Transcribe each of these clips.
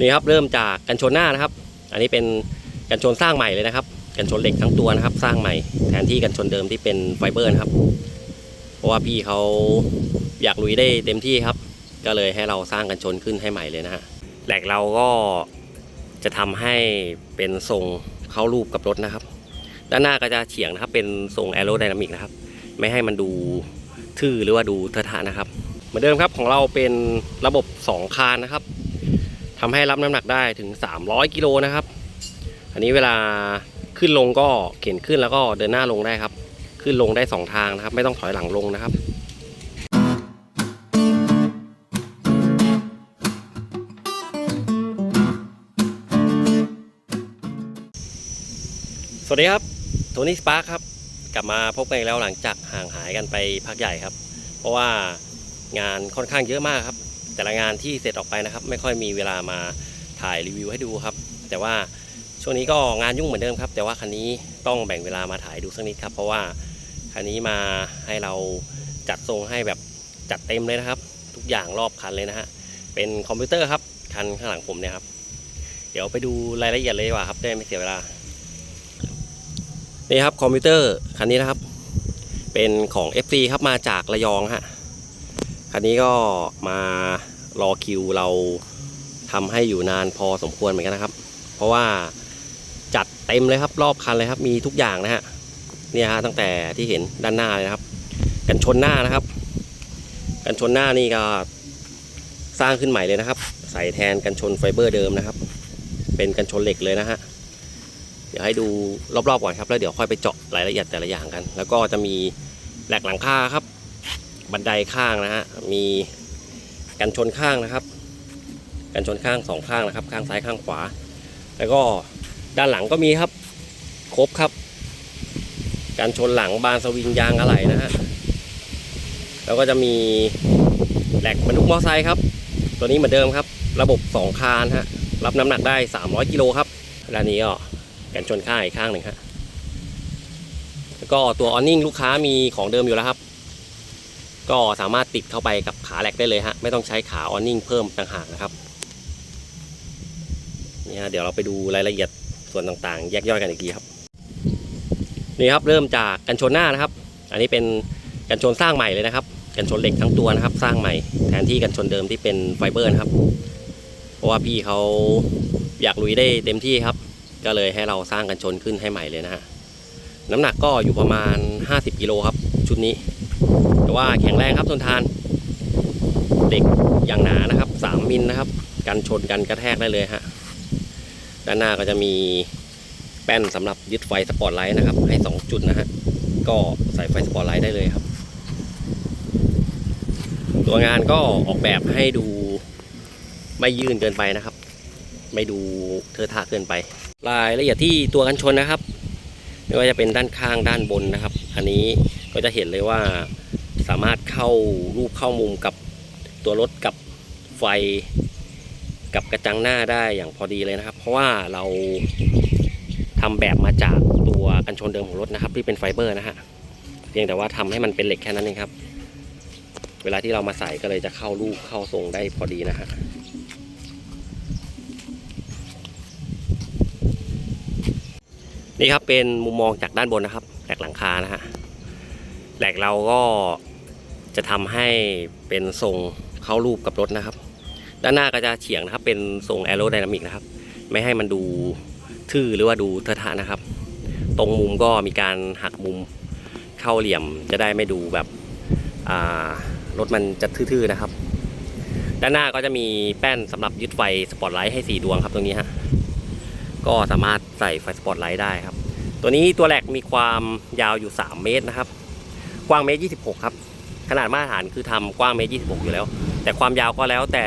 นี่ครับเริ่มจากกันชนหน้านะครับ อันนี้เป็นกันชนสร้างใหม่เลยนะครับ กันชนเหล็กทั้งตัวนะครับ สร้างใหม่แทนที่กันชนเดิมที่เป็นไฟเบอร์นะครับ เพราะว่าพี่เขาอยากลุยได้เต็มที่ครับ ก็เลยให้เราสร้างกันชนขึ้นให้ใหม่เลยนะฮะแหลกเราก็จะทำให้เป็นทรงเข้ารูปกับรถนะครับ ด้านหน้าก็จะเฉียงนะครับ เป็นทรงแอโรไดนามิกนะครับ ไม่ให้มันดูทื่อหรือว่าดูเทอะทะนะครับ เหมือนเดิมครับของเราเป็นระบบ 2 คานนะครับ ทำให้รับน้ำหนักได้ถึง 300 กิโลนะครับ อันนี้เวลาขึ้นลงก็เข็นขึ้นแล้วก็เดินหน้าลงได้ครับ ขึ้นลงได้ 2 ทางนะครับ ไม่ต้องถอยหลังลงนะครับสวัสดีครับโทนี่สปาร์คครับ กลับมาพบกันอีกแล้วหลังจากห่างหายกันไปพักใหญ่ครับ เพราะว่างานค่อนข้างเยอะมากครับ แต่ละงานที่เสร็จออกไปนะครับ ไม่ค่อยมีเวลามาถ่ายรีวิวให้ดูครับ แต่ว่าช่วงนี้ก็งานยุ่งเหมือนเดิมครับ แต่ว่าคันนี้ต้องแบ่งเวลามาถ่ายดูสักนิดครับ เพราะว่าคันนี้มาให้เราจัดทรงให้แบบจัดเต็มเลยนะครับ ทุกอย่างรอบคันเลยนะฮะเป็นคอมพิวเตอร์ครับคันข้างหลังผมเนี่ยครับ เดี๋ยวไปดูรายละเอียดเลยดีกว่าครับได้ไม่เสียเวลานี่ครับคอมพิวเตอร์คันนี้นะครับ เป็นของ FC ครับมาจากระยองฮะคันนี้ก็มา รอคิวเราทำให้อยู่นานพอสมควรเหมือนกันนะครับ เพราะว่าจัดเต็มเลยครับรอบคันเลยครับ มีทุกอย่างนะฮะเนี่ยฮะตั้งแต่ที่เห็นด้านหน้าเลยนะครับ กันชนหน้านะครับ กันชนหน้านี่ก็สร้างขึ้นใหม่เลยนะครับ ใส่แทนกันชนไฟเบอร์เดิมนะครับ เป็นกันชนเหล็กเลยนะฮะเดี๋ยวให้ดูรอบๆก่อนครับ แล้วเดี๋ยวค่อยไปเจาะรายละเอียดแต่ละอย่างกัน แล้วก็จะมีแหลกหลังคาครับ บันไดข้างนะฮะมี กันชนข้างนะครับ กันชนข้างสองข้างนะครับ ข้างซ้ายข้างขวา แล้วก็ด้านหลังก็มีครับ ครบครับการชนหลังบานสวิงยางอะไหล่นะฮะแล้วก็จะมีแหลกบรรทุกมอเตอร์ไซค์ครับ ตัวนี้เหมือนเดิมครับ ระบบสองคานฮะรับน้ำหนักได้ 300กิโลครับด้านนี้ก็กันชนข้างอีกข้างหนึ่งครับแล้วก็ตัวออนนิ่งลูกค้ามีของเดิมอยู่แล้วครับ ก็สามารถติดเข้าไปกับขาแหลกได้เลยฮะไม่ต้องใช้ขาออนนิ่งเพิ่มต่างหากนะครับนี่ฮะเดี๋ยวเราไปดูรายละเอียดส่วนต่างๆ แยกย่อยกันอีกทีครับนี่ครับเริ่มจากกันชนหน้านะครับ อันนี้เป็นกันชนสร้างใหม่เลยนะครับ กันชนเหล็กทั้งตัวนะครับ สร้างใหม่แทนที่กันชนเดิมที่เป็นไฟเบอร์นะครับ เพราะว่าพี่เขาอยากลุยได้เต็มที่ครับ ก็เลยให้เราสร้างกันชนขึ้นให้ใหม่เลยนะฮะน้ำหนักก็อยู่ประมาณ 50กิโลครับ ชุดนี้ แต่ว่าแข็งแรงครับทนทานเหล็กอย่างหนานะครับ 3 มิลนะครับ กันชนกันกระแทกได้เลยฮะด้านหน้าก็จะมีแป้นสำหรับยึดไฟสปอตไลท์นะครับ ให้ 2 จุดนะฮะก็ใส่ไฟสปอตไลท์ได้เลยครับ ตัวงานก็ออกแบบให้ดูไม่ยื่นเกินไปนะครับ ไม่ดูเทอะทะเกินไป รายละเอียดที่ตัวกันชนนะครับ ไม่ว่าจะเป็นด้านข้างด้านบนนะครับ อันนี้ก็จะเห็นเลยว่า สามารถเข้ารูปเข้ามุมกับตัวรถกับไฟกับกระจังหน้าได้อย่างพอดีเลยนะครับ เพราะว่าเราทำแบบมาจากตัวกันชนเดิมของรถนะครับ ที่เป็นไฟเบอร์นะฮะเพียงแต่ว่าทำให้มันเป็นเหล็กแค่นั้นเองครับ เวลาที่เรามาใส่ก็เลยจะเข้ารูปเข้าทรงได้พอดีนะฮะนี่ครับเป็นมุมมองจากด้านบนนะครับแหลกหลังคานะฮะแหลกเราก็ จะทำให้เป็นทรงเข้ารูปกับรถนะครับ ด้านหน้าก็จะเฉียงนะครับ เป็นทรงแอโรไดนามิกนะครับ ไม่ให้มันดูทื่อหรือว่าดูเทอะทะนะครับ ตรงมุมก็มีการหักมุมเข้าเหลี่ยมจะได้ไม่ดูแบบรถมันจะทื่อๆนะครับ ด้านหน้าก็จะมีแป้นสำหรับยึดไฟสปอตไลท์ให้4ดวงครับตรงนี้ฮะก็สามารถใส่ไฟสปอตไลท์ได้ครับ ตัวนี้ตัวแหลกมีความยาวอยู่ 3 เมตรนะครับ กว้างเมตร 26 ครับ ขนาดมาตรฐานคือทำกว้างเมตร26อยู่แล้ว แต่ความยาวก็แล้วแต่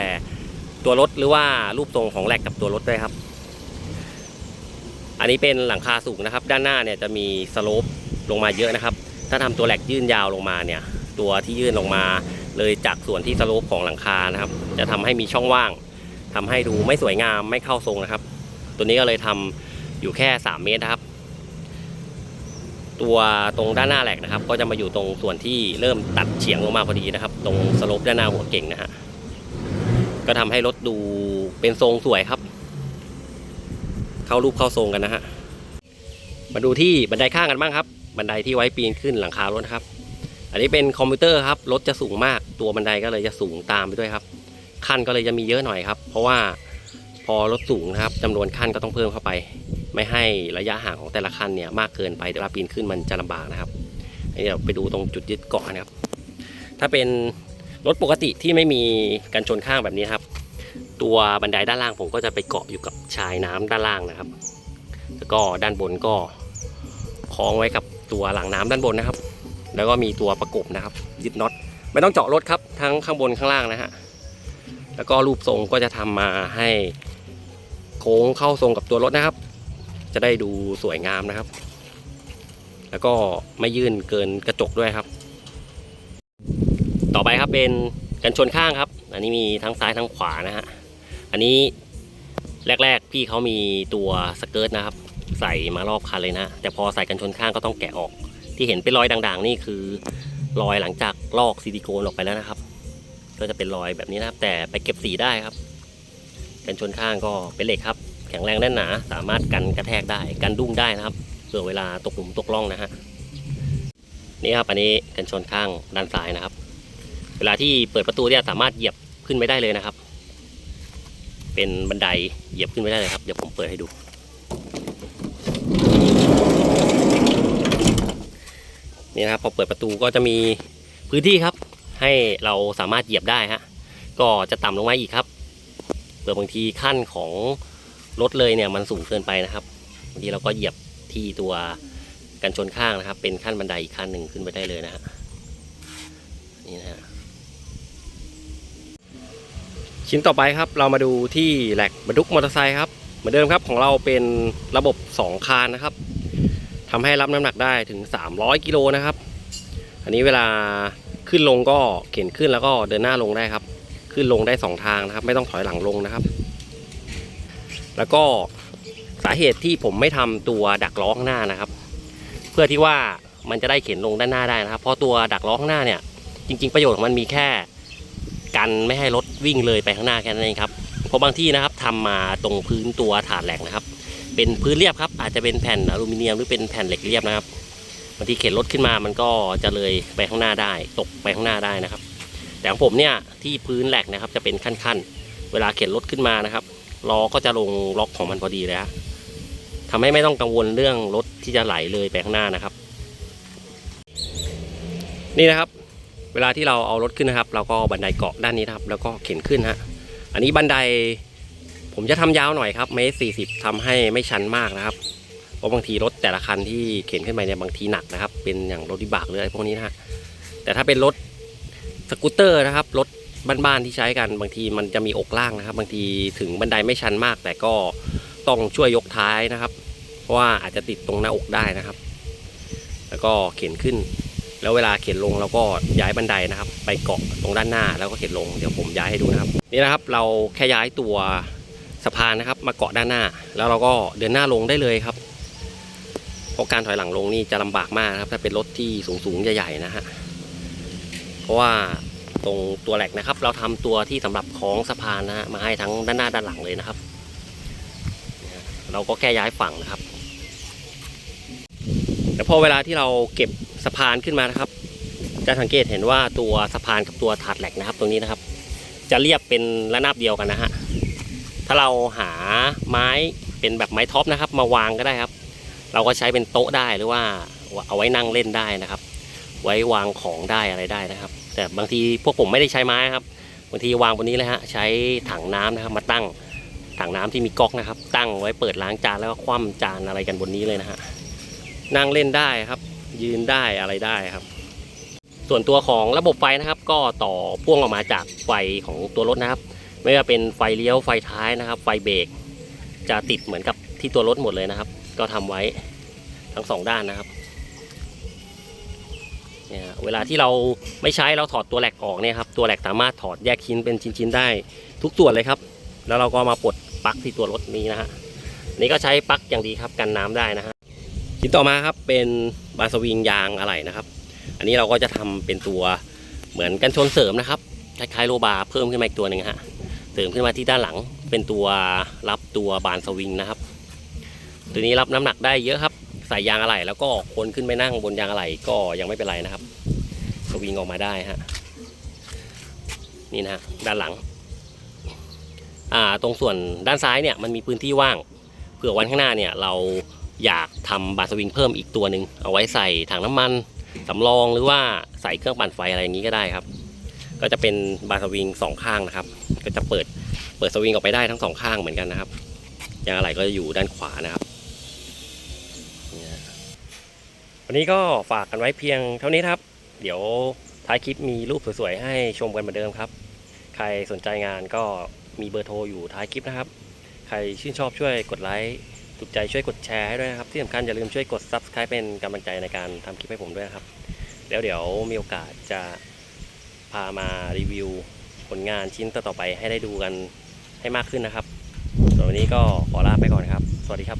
ตัวรถหรือว่ารูปทรงของแหลกกับตัวรถด้วยครับ อันนี้เป็นหลังคาสูงนะครับ ด้านหน้าเนี่ยจะมีสโลปลงมาเยอะนะครับ ถ้าทำตัวแหลกยื่นยาวลงมาเนี่ย ตัวที่ยื่นลงมาเลยจากส่วนที่สโลปของหลังคานะครับ จะทำให้มีช่องว่างทำให้ดูไม่สวยงามไม่เข้าทรงนะครับ ตัวนี้ก็เลยทำอยู่แค่ 3 เมตรนะครับ ตัวตรงด้านหน้าแหลกนะครับ ก็จะมาอยู่ตรงส่วนที่เริ่มตัดเฉียงลงมาพอดีนะครับ ตรงสโลปด้านหน้าหัวเก่งนะฮะก็ทำให้รถดูเป็นทรงสวยครับ เข้ารูปเข้าทรงกันนะฮะมาดูที่บันไดข้างกันบ้างครับ บันไดที่ไว้ปีนขึ้นหลังคารถนะครับ อันนี้เป็นคอมพิวเตอร์ครับรถจะสูงมากตัวบันไดก็เลยจะสูงตามไปด้วยครับขั้นก็เลยจะมีเยอะหน่อยครับ เพราะว่าพอรถสูงนะครับจำนวนขั้นก็ต้องเพิ่มเข้าไป ไม่ให้ระยะห่างของแต่ละขั้นเนี่ยมากเกินไปเวลาปีนขึ้นมันจะลำบากนะครับอันนี้เราไปดูตรงจุดยึดเกาะนะครับ ถ้าเป็นรถปกติที่ไม่มีกันชนข้างแบบนี้ครับ ตัวบันไดด้านล่างผมก็จะไปเกาะอยู่กับชายน้ำด้านล่างนะครับ แล้วก็ด้านบนก็คล้องไว้กับตัวหลังน้ำด้านบนนะครับ แล้วก็มีตัวประกบนะครับ ยึดน็อตไม่ต้องเจาะรถครับทั้งข้างบนข้างล่างนะฮะแล้วก็รูปทรงก็จะทำมาให้โค้งเข้าทรงกับตัวรถนะครับ จะได้ดูสวยงามนะครับ แล้วก็ไม่ยื่นเกินกระจกด้วยครับ ต่อไปครับเป็นกันชนข้างครับ อันนี้มีทั้งซ้ายทั้งขวานะฮะอันนี้แรก ๆ พี่เขามีตัวสเกิร์ตนะครับ ใส่มารอบคันเลยนะ แต่พอใส่กันชนข้างก็ต้องแกะออก ที่เห็นเป็นรอยด่าง ๆ นี่คือรอยหลังจากลอกซิลิโคนออกไปแล้วนะครับ ก็จะเป็นรอยแบบนี้นะครับ แต่ไปเก็บสีได้ครับ กันชนข้างก็เป็นเหล็กครับ ข็งแรงแน่นหนาสามารถกันกระแทกได้กันดุ้งได้นะครับเผื่อเวลาตกหลุมตกร่องนะฮะนี่ครับอันนี้กันชนข้างด้านซ้ายนะครับ เวลาที่เปิดประตูเนี่ยสามารถเหยียบขึ้นไม่ได้เลยนะครับ เป็นบันไดเหยียบขึ้นไม่ได้เลยครับเดี๋ยวผมเปิดให้ดู นี่นะครับพอเปิดประตูก็จะมีพื้นที่ครับ ให้เราสามารถเหยียบได้ฮะก็จะต่ำลงมาอีกครับเผื่อบางทีขั้นของ รถเลยเนี่ยมันสูงเกินไปนะครับบางทีเราก็เหยียบที่ตัวกันชนข้างนะครับ เป็นขั้นบันไดอีกขั้นหนึ่งขึ้นไปได้เลยนะฮะนี่นะฮะชิ้นต่อไปครับเรามาดูที่แหลกบรรทุกมอเตอร์ไซค์ครับเหมือนเดิมครับของเราเป็นระบบ 2 คานนะครับทำให้รับน้ำหนักได้ถึง 300 กิโลนะครับ อันนี้เวลาขึ้นลงก็เข็นขึ้นแล้วก็เดินหน้าลงได้ครับ ขึ้นลงได้ 2 ทางนะครับ ไม่ต้องถอยหลังลงนะครับ แล้วก็สาเหตุที่ผมไม่ทำตัวดักล้อข้างหน้านะครับ เพื่อที่ว่ามันจะได้เข็นลงด้านหน้าได้นะครับ เพราะตัวดักล้อข้างหน้าเนี่ย จริง ๆ ประโยชน์ของมันมีแค่กันไม่ให้รถวิ่งเลยไปข้างหน้าแค่นั้นเองครับเพราะบางที่นะครับทำมาตรงพื้นตัวถาดแหลกนะครับ เป็นพื้นเรียบครับ อาจจะเป็นแผ่นอลูมิเนียมหรือเป็นแผ่นเหล็กเรียบนะครับบางทีเข็นรถขึ้นมามันก็จะเลยไปข้างหน้าได้ ตกไปข้างหน้าได้นะครับ แต่ของผมเนี่ยที่พื้นแหลกนะครับจะเป็นขั้นๆ เวลาเข็นรถขึ้นมานะครับ ล้อก็จะลงล็อกของมันพอดีเลยฮะทำให้ไม่ต้องกังวลเรื่องรถที่จะไหลเลยไปข้างหน้านะครับ นี่นะครับ เวลาที่เราเอารถขึ้นนะครับ เราก็บันไดเกาะด้านนี้นะครับ แล้วก็เข็นขึ้นฮะอันนี้บันไดผมจะทำยาวหน่อยครับเมตรสี่สิบทำให้ไม่ชันมากนะครับเพราะบางทีรถแต่ละคันที่เข็นขึ้นไปเนี่ยบางทีหนักนะครับ เป็นอย่างรถวิบากหรืออะไรพวกนี้นะฮะแต่ถ้าเป็นรถสกูตเตอร์นะครับรถ บ้านๆที่ใช้กันบางทีมันจะมีอกล่างนะครับ บางทีถึงบันไดไม่ชันมาก แต่ก็ต้องช่วยยกท้ายนะครับ เพราะว่าอาจจะติดตรงหน้าอกได้นะครับ แล้วก็เข็นขึ้น แล้วเวลาเข็นลงเราก็ย้ายบันไดนะครับ ไปเกาะตรงด้านหน้าแล้วก็เข็นลงเดี๋ยวผมย้ายให้ดูนะครับนี่นะครับ เราแค่ย้ายตัวสะพานนะครับ มาเกาะด้านหน้า แล้วเราก็เดินหน้าลงได้เลยครับเพราะการถอยหลังลงนี่จะลำบากมากนะครับ ถ้าเป็นรถที่สูงๆใหญ่ๆนะฮะเพราะว่า ตรงตัวแหลกนะครับ เราทำตัวที่สำหรับคล้องสะพานนะฮะมาให้ทั้งด้านหน้าด้านหลังเลยนะครับ เราก็แค่ย้ายฝั่งนะครับแต่พอเวลาที่เราเก็บสะพานขึ้นมานะครับ จะสังเกตเห็นว่าตัวสะพานกับตัวถาดแหลกนะครับ ตรงนี้นะครับ จะเรียบเป็นระนาบเดียวกันนะฮะถ้าเราหาไม้เป็นแบบไม้ท็อปนะครับ มาวางก็ได้ครับ เราก็ใช้เป็นโต๊ะได้หรือว่าเอาไว้นั่งเล่นได้นะครับ ไว้วางของได้อะไรได้นะครับ แต่บางทีพวกผมไม่ได้ใช้ไม้ครับบางทีวางบนนี้เลยฮะใช้ถังน้ำนะครับมาตั้งถังน้ำที่มีก๊อกนะครับ ตั้งไว้เปิดล้างจานแล้วก็คว่ำจานอะไรกันบนนี้เลยนะฮะนั่งเล่นได้ครับ ยืนได้อะไรได้ครับ ส่วนตัวของระบบไฟนะครับ ก็ต่อพ่วงออกมาจากไฟของตัวรถนะครับ ไม่ว่าเป็นไฟเลี้ยวไฟท้ายนะครับ ไฟเบรกจะติดเหมือนกับที่ตัวรถหมดเลยนะครับ ก็ทำไว้ทั้งสองด้านนะครับ เนี่ยเวลาที่เราไม่ใช้เราถอดตัวแหลกออกเนี่ยครับตัวแหลกสามารถถอดแยกชิ้นเป็นชิ้นๆได้ทุกส่วนเลยครับ แล้วเราก็มาปลดปลั๊กที่ตัวรถนี้นะฮะนี่ก็ใช้ปลั๊กอย่างดีครับกันน้ำได้นะฮะชิ้นต่อมาครับเป็นบาสวิงยางอะไหล่นะครับ อันนี้เราก็จะทำเป็นตัวเหมือนกันชนเสริมนะครับคล้ายๆโลบาร์เพิ่มขึ้นมาอีกตัวหนึ่งฮะเสริมขึ้นมาที่ด้านหลังเป็นตัวรับตัวบานสวิงนะครับ ตัวนี้รับน้ำหนักได้เยอะครับ ส่ยางอะไหล่แล้วก็คนขึ้นไปนั่งบนยางอะไหล่ก็ยังไม่เป็นไรนะครับสวิงออกมาได้ฮะนี่นะฮะด้านหลังอ่าตรงส่วนด้านซ้ายเนี่ยมันมีพื้นที่ว่างเผื่อวันข้างหน้าเนี่ยเราอยากทำบาร์สวิงเพิ่มอีกตัวหนึ่งเอาไว้ใส่ถังน้ำมันสำรองหรือว่าใส่เครื่องปั่นไฟอะไรอย่างนี้ก็ได้ครับ ก็จะเป็นบาร์สวิงสองข้างนะครับ ก็จะเปิดเปิดสวิงออกไปได้ทั้งสองข้างเหมือนกันนะครับยางอะไหล่ก็จะอยู่ด้านขวานะครับ วันนี้ก็ฝากกันไว้เพียงเท่านี้ครับ เดี๋ยวท้ายคลิปมีรูปสวยๆให้ชมกันเหมือนเดิมครับ ใครสนใจงานก็มีเบอร์โทรอยู่ท้ายคลิปนะครับ ใครชื่นชอบช่วยกดไลค์ถูกใจช่วยกดแชร์ให้ด้วยนะครับ ที่สำคัญอย่าลืมช่วยกด subscribe เป็นกำลังใจในการทำคลิปให้ผมด้วยนะครับ แล้วเดี๋ยวมีโอกาสจะพามารีวิวผลงานชิ้นต่อๆไปให้ได้ดูกันให้มากขึ้นนะครับส่วนวันนี้ก็ขอลาไปก่อนครับ สวัสดีครับ